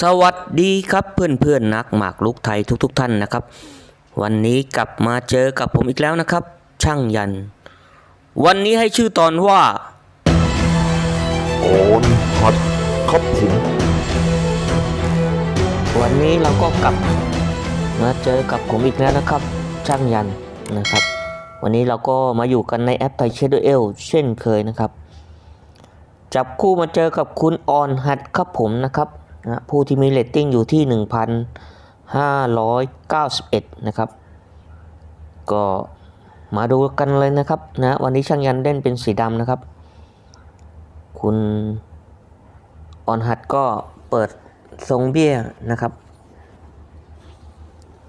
สวัสดีครับเพื่อนเพื่อนๆนักหมากลุกไทยทุกๆทท่านนะครับ วันนี้กลับมาเจอกับผมอีกแล้วนะครับ ช่างยัน วันนี้ให้ชื่อตอนว่าออนหัดครับผมวันนี้เราก็กลับมาเจอกับผมอีกแล้วนะครับ ช่างยันนะครับ วันนี้เราก็มาอยู่กันในแอปไทยเชดเอลเช่นเคยนะครับ จับคู่มาเจอกับคุณออนหัดครับผมนะครับ นะผู้ที่มีเรตติ้งอยู่ที่ 1,591 นะครับ ก็มาดูกันเลยนะครับนะวันนี้ช่างยันเล่นเป็นสีดำนะครับ คุณออนหัดก็เปิดทรงเบี้ยนะครับ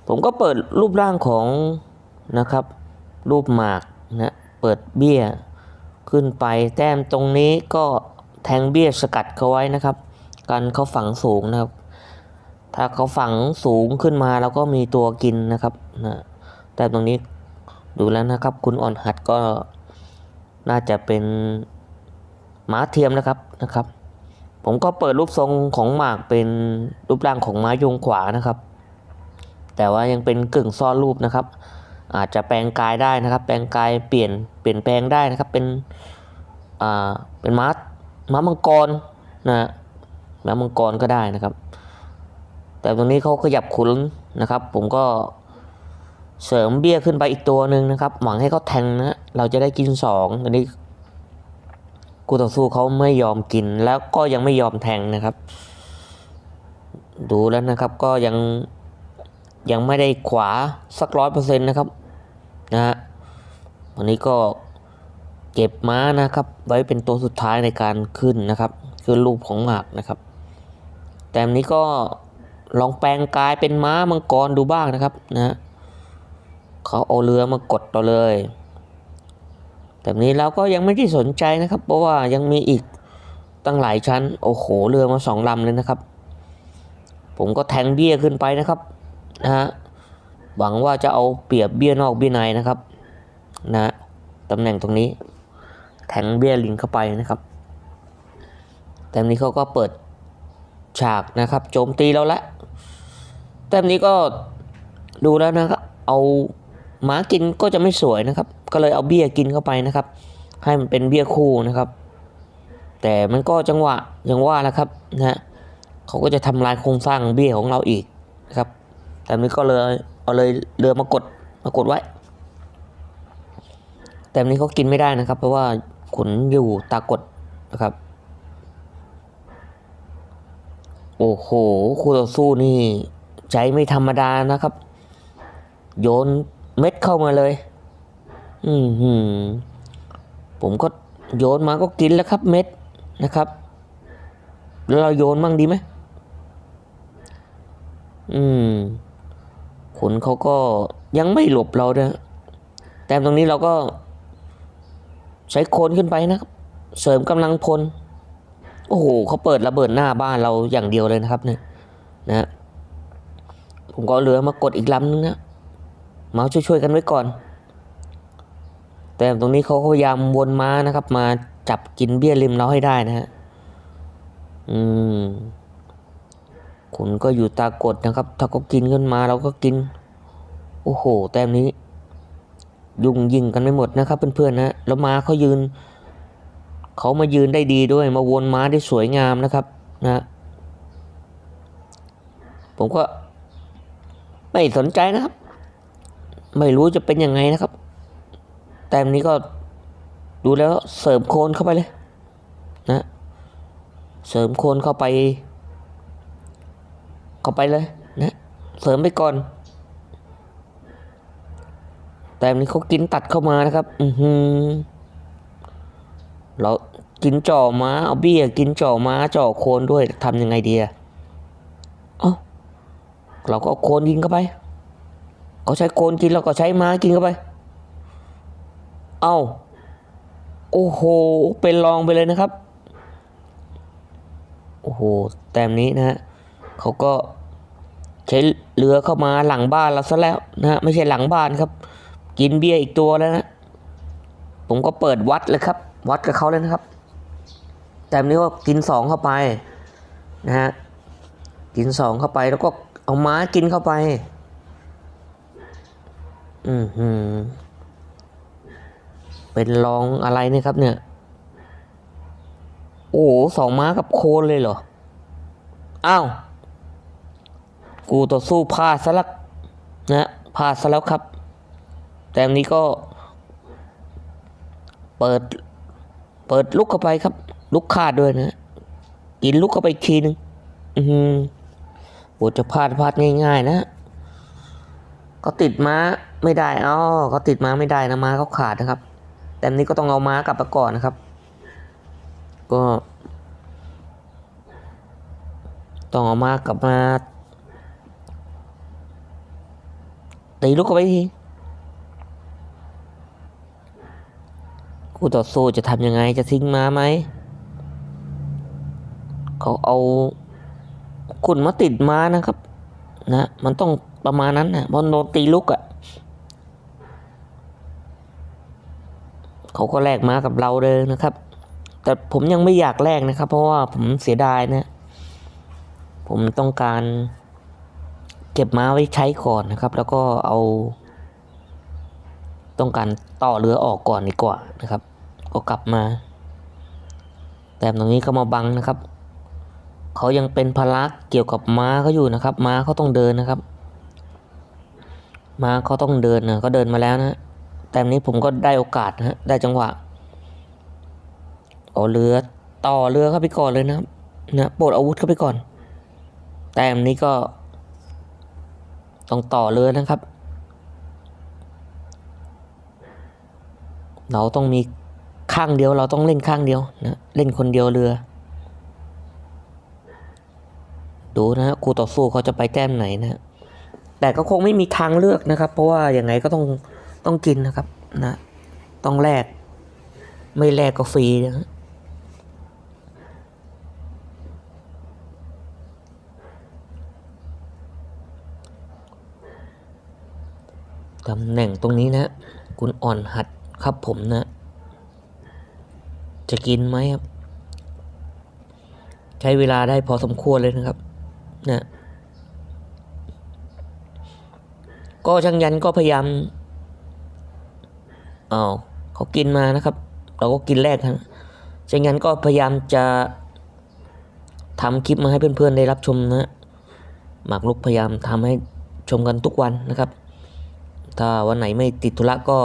ผมก็เปิดรูปร่างของนะครับ รูปหมากนะเปิดเบี้ยขึ้นไปแต้มตรงนี้ก็แทงเบี้ยสกัดเขาไว้นะครับ กันเขาฝังสูงนะครับ ถ้าเขาฝังสูงขึ้นมาแล้วก็มีตัวกินนะครับนะแต่ตรงนี้ดูแล้วนะครับ คุณอ่อนหัดก็น่าจะเป็นม้าเทียมนะครับนะครับ ผมก็เปิดรูปทรงของหมากเป็นรูปร่างของม้ายงขวานะครับ แต่ว่ายังเป็นกึ่งซ่อนรูปนะครับ อาจจะแปลงกายได้นะครับ แปลงกายเปลี่ยนเปลี่ยนแปลงได้นะครับเป็นอ่าเป็นม้าม้ามังกรนะ ม้ามังกรก็ได้นะครับ แต่ตรงนี้เขาขยับขุนนะครับ ผมก็เสริมเบี้ยขึ้นไปอีกตัวหนึ่งนะครับ หวังให้เขาแทงนะเราจะได้กินสองอันนี้คู่ต่อสู้เขาไม่ยอมกินแล้วก็ยังไม่ยอมแทงนะครับ ดูแล้วนะครับก็ยังยังไม่ได้ขวาสักร้อยเปอร์เซ็นต์นะครับนะฮะวันนี้ก็เก็บม้านะครับ ไว้เป็นตัวสุดท้ายในการขึ้นนะครับ คือรูปของหมากนะครับ แต่อันนี้ก็ลองแปลงกายเป็นม้ามังกรดูบ้างนะครับนะฮะเขาเอาเรือมากดเราเลย แบบนี้เราก็ยังไม่ได้สนใจนะครับ เพราะว่ายังมีอีกตั้งหลายชั้น โอ้โหเรือมาสองลำเลยนะครับ ผมก็แทงเบี้ยขึ้นไปนะครับนะฮะหวังว่าจะเอาเปรียบเบี้ยนอกเบี้ยในนะครับนะฮะตำแหน่งตรงนี้ แทงเบี้ยลิงเข้าไปนะครับ แต่นี้เขาก็เปิด ฉากนะครับ โจมตีเราละแต่นี้ก็ดูแล้วนะครับ เอาหมากินก็จะไม่สวยนะครับ ก็เลยเอาเบี้ยกินเข้าไปนะครับ ให้มันเป็นเบี้ยคู่นะครับ แต่มันก็จังหวะอย่างว่าแหละครับนะฮะเขาก็จะทำลายโครงสร้างเบี้ยของเราอีกนะครับ แต่นี้ก็เลยเอาเลยเรือมากดมากดไว้ แต่นี้เขากินไม่ได้นะครับ เพราะว่าขนอยู่ตากดนะครับ โอ้โห คู่ต่อสู้นี่ ใจไม่ธรรมดานะครับ โยนเม็ดเข้ามาเลย อืมหืมผมก็โยนมาก็กินแล้วครับเม็ดนะครับ แล้วเราโยนมั่งดีไหม อืมขนเขาก็ยังไม่หลบเราเนะแต่ตรงนี้เราก็ ใช้โคนขึ้นไปนะครับ เสริมกำลังพล โอ้โหเขาเปิดระเบิดหน้าบ้านเราอย่างเดียวเลยนะครับ เนี่ย นะฮะผมก็เอาเรือมากดอีกลำนึงนะมาช่วยๆกันไว้ก่อน แต่ตรงนี้เขาพยายามวนม้านะครับ มาจับกินเบี้ยริมเราให้ได้นะฮะอืมขุนก็อยู่ตากดนะครับ ถ้าเขากินขึ้นมาเราก็กิน โอ้โห แต้มนี้ ยุ่งยิงกันไม่หมดนะครับเพื่อนๆนะแล้วมาเขายืน เขามายืนได้ดีด้วยมาวนม้าได้สวยงามนะครับนะผมก็ไม่สนใจนะครับ ไม่รู้จะเป็นยังไงนะครับ แต่อันนี้ก็ดูแล้วเสริมโคนเข้าไปเลยนะเสริมโคนเข้าไป เข้าไปเลยนะเสริมไปก่อน แต่อันนี้เขากินตัดเข้ามานะครับ อือหือ เรากินจ่อม้าเอาเบี้ยกินจ่อม้าจ่อโคนด้วยทำยังไงดีอะเอาเราก็โคนยิงเข้าไปเขาใช้โคนกินเราก็ใช้ม้ากินเข้าไป เอ้าโอ้โห เป็นรองไปเลยนะครับ โอ้โห แต้มนี้นะฮะเขาก็ใช้เรือเข้ามาหลังบ้านเราซะแล้วนะฮะ ไม่ใช่หลังบ้านครับ กินเบียร์อีกตัวแล้วนะ ผมก็เปิดวัดเลยครับ วัดกับเขาเลยนะครับ แต้มนี้ว่ากินสองเข้าไปนะฮะกินสองเข้าไปแล้วก็เอาม้ากินเข้าไป อือหือเป็นรองอะไรเนี่ยครับเนี่ย โอ้โหสองม้ากับโคนเลยเหรอ อ้าว กูต่อสู้พลาดซะล้วนะพลาดซะแล้วครับ แต่อันนี้ก็ เปิด เปิดลุกเข้าไปครับ ลุกขาดด้วยนะกินลุกเข้าไปอีกทีนึงอือหือโหจะพลาดพลาดง่าย ๆ นะก็ติดม้าไม่ได้อ๋อก็ติดม้าไม่ได้นะม้าเขาขาดนะครับ แต่อันนี้ก็ต้องเอาม้ากลับมาก่อนนะครับ ก็ ต้องเอาม้ากลับมาตีลูกเข้าไปที คู่ต่อสู้จะทำยังไงจะทิ้งม้าไหม เขาเอาขุนมาติดม้านะครับ นะ มันต้องประมาณนั้นนะเพราะโดนตีลุกอะ่ะ เขาก็แลกม้ากับเราเลยนะครับ แต่ผมยังไม่อยากแลกนะครับ เพราะว่าผมเสียดายนะ ผมต้องการ เก็บม้าไว้ใช้ก่อนนะครับ แล้วก็เอา ต้องการต่อเรือออกก่อนดีกว่านะครับ ก็กลับมา แต่ตรงนี้ก็มาบังนะครับ เขายังเป็นภาระเกี่ยวกับม้าเขาอยู่นะครับ ม้าเขาต้องเดินนะครับ ม้าเขาต้องเดินนะก็เดินมาแล้วนะแต่นี้ผมก็ได้โอกาสนะได้จังหวะเอาเรือต่อเรือเข้าไปก่อนเลยนะครับนะปลดอาวุธเข้าไปก่อน แต่อันนี้ก็ ต้องต่อเรือนะครับ เราต้องมีข้างเดียวเราต้องเล่นข้างเดียวนะเล่นคนเดียวเรือ ดูนะฮะคู่ต่อสู้เขาจะไปแต้มไหนนะ แต่ก็คงไม่มีทางเลือกนะครับ เพราะว่าอย่างไงก็ต้องต้องกินนะครับนะต้องแลกไม่แลกก็ฟรีนะฮะตำแหน่งตรงนี้นะ คุณอ่อนหัด ครับผมนะ จะกินไหมครับ ใช้เวลาได้พอสมควรเลยนะครับนะก็ช่างยันก็พยายามอ้าเขากินมานะครับ เราก็กินแรกครับช่างยันก็พยายามจะทำคลิปมาให้เพื่อนๆได้รับชมนะหมากลุกพยายามทำให้ชมกันทุกวันนะครับ ถ้าวันไหนไม่ติดธุระก็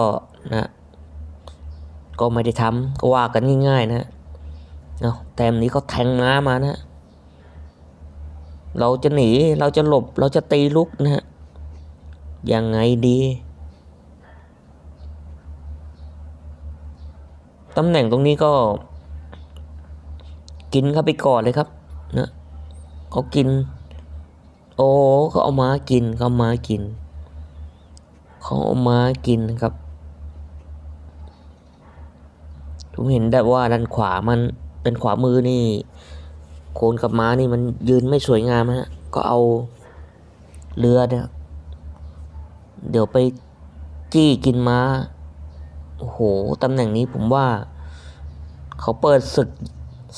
นะ ก็ไม่ได้ทำก็ว่ากันง่ายๆนะเนาะแต่อันนี้เขาแทงม้ามานะ เราจะหนีเราจะหลบเราจะตีลุกนะฮะยังไงดีตำแหน่งตรงนี้ก็ กินเข้าไปก่อนเลยครับนะเขากิน โอ้เขาเอามากินเขามากินเขาเอามากินนะครับ ผมเห็นได้ว่าด้านขวามันเป็นขวามือนี่ โคนกับม้านี่มันยืนไม่สวยงามนะฮะก็เอาเรือเนี่ย เดี๋ยวไปจี้กินม้าโอ้โหตำแหน่งนี้ผมว่า เขาเปิดศึก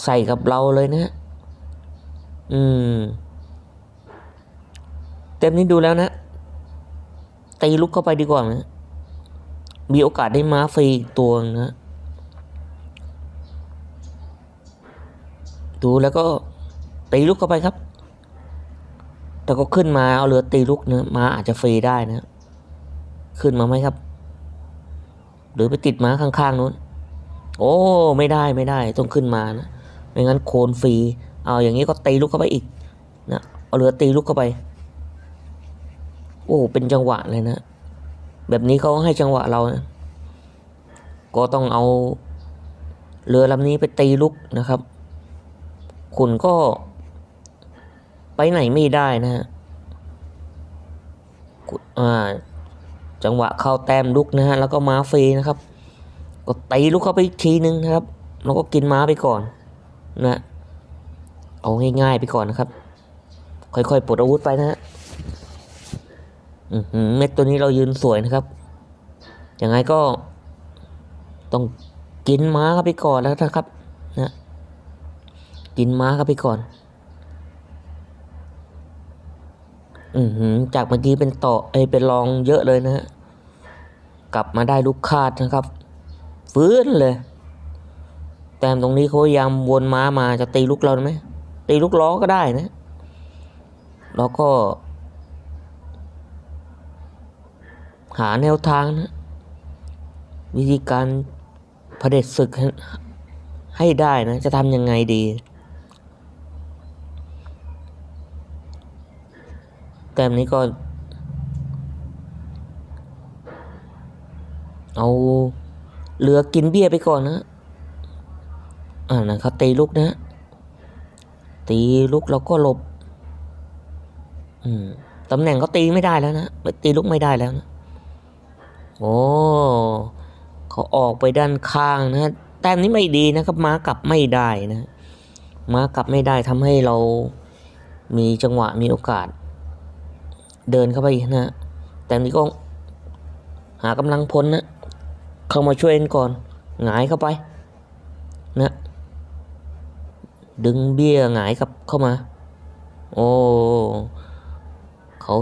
ใส่กับเราเลยนะ อืม เต็มนี้ดูแล้วนะตีลุกเข้าไปดีกว่านะมีโอกาสได้ม้าฟรีตัวนะ ดูแล้วก็ตีลุกเข้าไปครับ แต่ก็ขึ้นมาเอาเรือตีลุกนะมาอาจจะฟรีได้นะ ขึ้นมาไหมครับ หรือไปติดม้าข้างๆนู้น โอ้ไม่ได้ไม่ได้ต้องขึ้นมานะ ไม่งั้นโคนฟรี เอาอย่างนี้ก็ตีลุกเข้าไปอีกนะเอาเรือตีลุกเข้าไป โอ้เป็นจังหวะเลยนะ แบบนี้เขาให้จังหวะเรานะก็ต้องเอาเรือลำนี้ไปตีลุกนะครับ คุณก็ไปไหนไม่ได้นะฮะจังหวะเข้าแต้มลุกนะฮะแล้วก็ม้าฟรีนะครับ ก็ตีลุกเข้าไปอีกทีนึงนะครับ แล้วก็กินม้าไปก่อนนะเอาง่ายๆไปก่อนนะครับ ค่อยๆปลดอาวุธไปนะฮะเม็ดตัวนี้เรายืนสวยนะครับยังไงก็ต้องกินม้าเข้าไปก่อนแล้วนะครับ กินม้าเข้าไปก่อน อือหือจากเมื่อกี้เป็นต่อเอเป็นรองเยอะเลยนะฮะ กลับมาได้ลูกคาดนะครับ ฟื้นเลย แต้มตรงนี้เขาพยายามวนม้ามาจะตีลูกเราไหมตีลูกล้อก็ได้นะ แล้วก็ หาแนวทางนะวิธีการเผด็จศึกให้ได้นะ จะทำยังไงดี แต้มนี้ก็ เอาเรือกินเบี้ยไปก่อนนะอ่านะครับตีลูกนะ ตีลูกเราก็หลบ อืมตำแหน่งก็ตีไม่ได้แล้วนะตีลูกไม่ได้แล้วนะโอ้เขาออกไปด้านข้างนะแต้มนี้ไม่ดีนะครับม้ากลับไม่ได้นะม้ากลับไม่ได้ทำให้เรามีจังหวะมีโอกาส เดินเข้าไปนะ แต้มนี้ก็หากำลังพลนะ เข้ามาช่วยกันก่อนหงายเข้าไป นะ ดึงเบี้ยหงายกลับเข้ามา โอ้เขา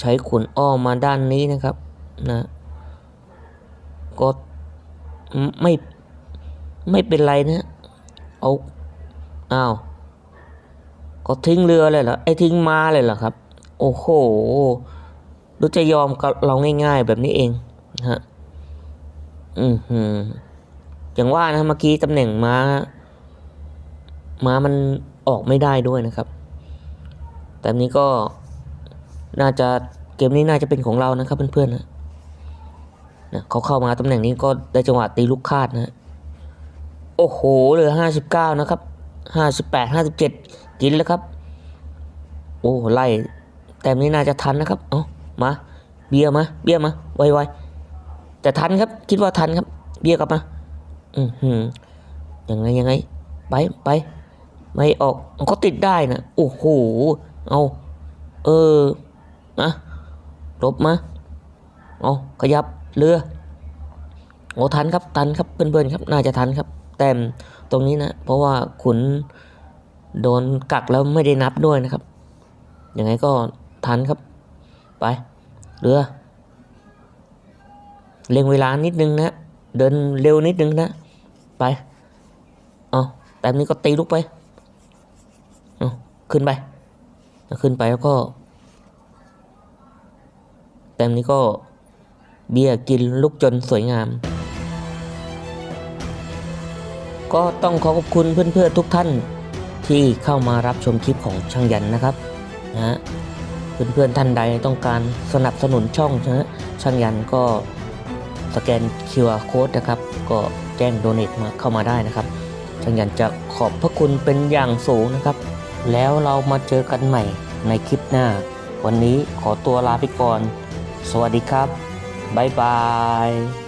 ใช้ขุนอ้อมมาด้านนี้นะครับ นะ ก็ไม่ไม่เป็นไรนะ เอาอ้าว ก็ทิ้งเรือเลยเหรอไอ้ทิ้งมาเลยเหรอครับ โอ้โหรู้จะยอมกับเราง่ายๆแบบนี้เองนะฮะอืมหืมอย่างว่านะเมื่อกี้ตำแหน่งม้า ม้ามันออกไม่ได้ด้วยนะครับ แต่นี้ก็น่าจะเกมนี้น่าจะเป็นของเรานะครับเพื่อนๆนะนะเขาเข้ามาตำแหน่งนี้ก็ได้จังหวะตีลูกคาดนะโอ้โหเหลือห้าสิบเก้านะครับห้าสิบแปดห้าสิบเจ็ดกินแล้วครับ โอ้ไล่ ต้มนี้น่าจะทันนะครับ เอามา เบียร์มา เบียร์มา ไวๆ แต่ทันครับ คิดว่าทันครับ เบียร์กลับมา อือหือยังไงยังไง ไปไป ไม่ออกมันก็ติดได้นะโอ้โห เอา เออนะลบมา เอาขยับเรือโอ้ทันครับ ทันครับเพื่อนๆครับ น่าจะทันครับ แต้มตรงนี้นะ เพราะว่าขุนโดนกักแล้วไม่ได้นับด้วยนะครับ ยังไงก็ ทันครับ ไป เรือ เร่งเวลานิดนึงนะ เดินเร็วนิดนึงนะ ไป เอาแต้มนี้ก็ตีลูกไปเอาขึ้นไป ขึ้นไปแล้วก็ แต้มนี้ก็เบียร์กินลูกจนสวยงาม ก็ต้องขอขอบคุณเพื่อนๆทุกท่านที่เข้ามารับชมคลิปของช่างยันนะครับนะ เพื่อนๆท่านใดต้องการสนับสนุนช่องนะช่างยันก็สแกน QR Code นะครับ ก็แจ้งโดเน a มาเข้ามาได้นะครับช่างยันจะขอบพระคุณเป็นอย่างสูงนะครับ แล้วเรามาเจอกันใหม่ในคลิปหน้า วันนี้ขอตัวลาไปก่อน สวัสดีครับ บ๊ายบาย